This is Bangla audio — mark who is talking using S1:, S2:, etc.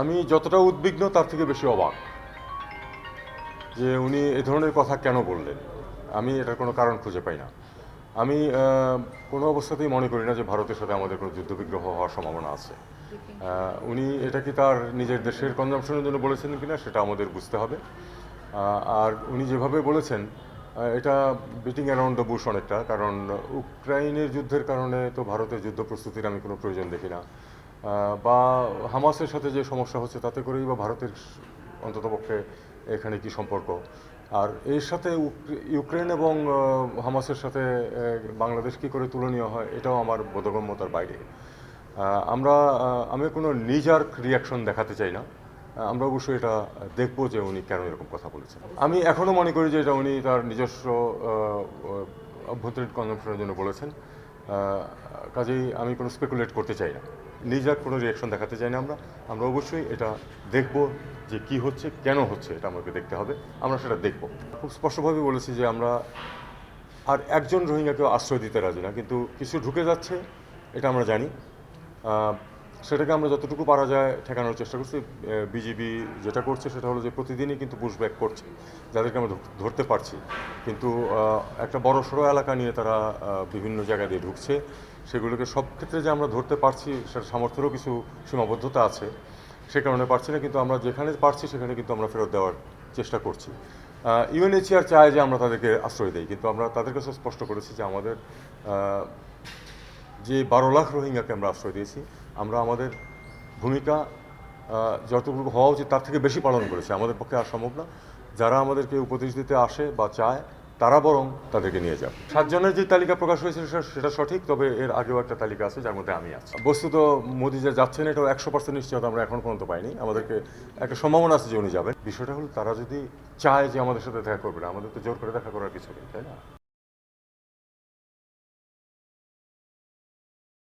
S1: আমি যতটা উদ্বিগ্ন, তার থেকে বেশি অবাক যে উনি এ ধরনের কথা কেন বললেন। আমি এটার কোনো কারণ খুঁজে পাই না। আমি কোনো অবস্থাতেই মনে করি না যে ভারতের সাথে আমাদের কোনো যুদ্ধবিগ্রহ হওয়ার সম্ভাবনা আছে। উনি, এটা কি তার নিজের দেশের কনজামশনের জন্য বলেছেন কিনা, সেটা আমাদের বুঝতে হবে। আর উনি যেভাবে বলেছেন এটা বিটিং অ্যারাউন্ড দ্য বুশ অনেকটা, কারণ ইউক্রাইনের যুদ্ধের কারণে তো ভারতের যুদ্ধ প্রস্তুতির আমি কোনো প্রয়োজন দেখি না। বা হামাসের সাথে যে সমস্যা হচ্ছে, তাতে করেই বা ভারতের অন্ততপক্ষে এখানে কি সম্পর্ক? আর এর সাথে ইউক্রেন এবং হামাসের সাথে বাংলাদেশ কি করে তুলনীয় হয়, এটাও আমার বোধগম্যতার বাইরে। আমরা আমি কোনো নিজার রিয়াকশন দেখাতে চাই না। আমরা অবশ্যই এটা দেখব যে উনি কেন এরকম কথা বলেছেন। আমি এখনও মনে করি যে এটা উনি তার নিজস্ব অভ্যন্তরীণ কনজামশনের জন্য বলেছেন। কাজেই আমি কোনো স্পেকুলেট করতে চাই না। নিজের কোনো রিয়াকশন দেখাতে চাই না আমরা। আমরা অবশ্যই এটা দেখব যে কি হচ্ছে, কেন হচ্ছে এটা আমাকে দেখতে হবে। আমরা সেটা দেখব। খুব স্পষ্টভাবে বলেছি যে আমরা আর একজন রোহিঙ্গাকেও আশ্রয় দিতে রাজি না, কিন্তু কিছু ঢুকে যাচ্ছে, এটা আমরা জানি। সেটাকে আমরা যতটুকু পারা যায় ঠেকানোর চেষ্টা করছি। বিজিবি যেটা করছে সেটা হলো যে প্রতিদিনই কিন্তু পুশব্যাক করছে, যাদেরকে আমরা ধরতে পারছি। কিন্তু একটা বড় সড়ো এলাকা নিয়ে তারা বিভিন্ন জায়গা দিয়ে ঢুকছে। সেগুলোকে সব ক্ষেত্রে যে আমরা ধরতে পারছি সেটা সামর্থ্যেরও কিছু সীমাবদ্ধতা আছে। সে কারণে পারছি না, কিন্তু আমরা যেখানে পারছি সেখানে কিন্তু আমরা ফেরত দেওয়ার চেষ্টা করছি। ইউএনএইচআর চায় যে আমরা তাদেরকে আশ্রয় দিই, কিন্তু আমরা তাদের কাছে স্পষ্ট করেছি যে আমাদের যে বারো লাখ রোহিঙ্গাকে আমরা আশ্রয় দিয়েছি আমরা আমাদের ভূমিকা যতটুকু হওয়া উচিত তার থেকে বেশি পালন করেছে। আমাদের পক্ষে আর সম্ভব না। যারা আমাদেরকে উপদেশ দিতে আসে বা চায়, তারা বরং তাদেরকে নিয়ে যাবে। সাতজনের যে তালিকা প্রকাশ হয়েছে সেটা সঠিক, তবে এর আগেও একটা তালিকা আছে যার মধ্যে আমি আছি। বস্তুত মোদি যে যাচ্ছেন, এটাও একশো পার্সেন্ট নিশ্চয়তা আমরা এখন পর্যন্ত পাইনি। আমাদেরকে একটা সম্ভাবনা আছে যে উনি যাবেন। বিষয়টা হলো, তারা যদি চায় যে আমাদের সাথে দেখা করবে না, আমাদের তো জোর করে দেখা করার কিছু নেই, তাই না?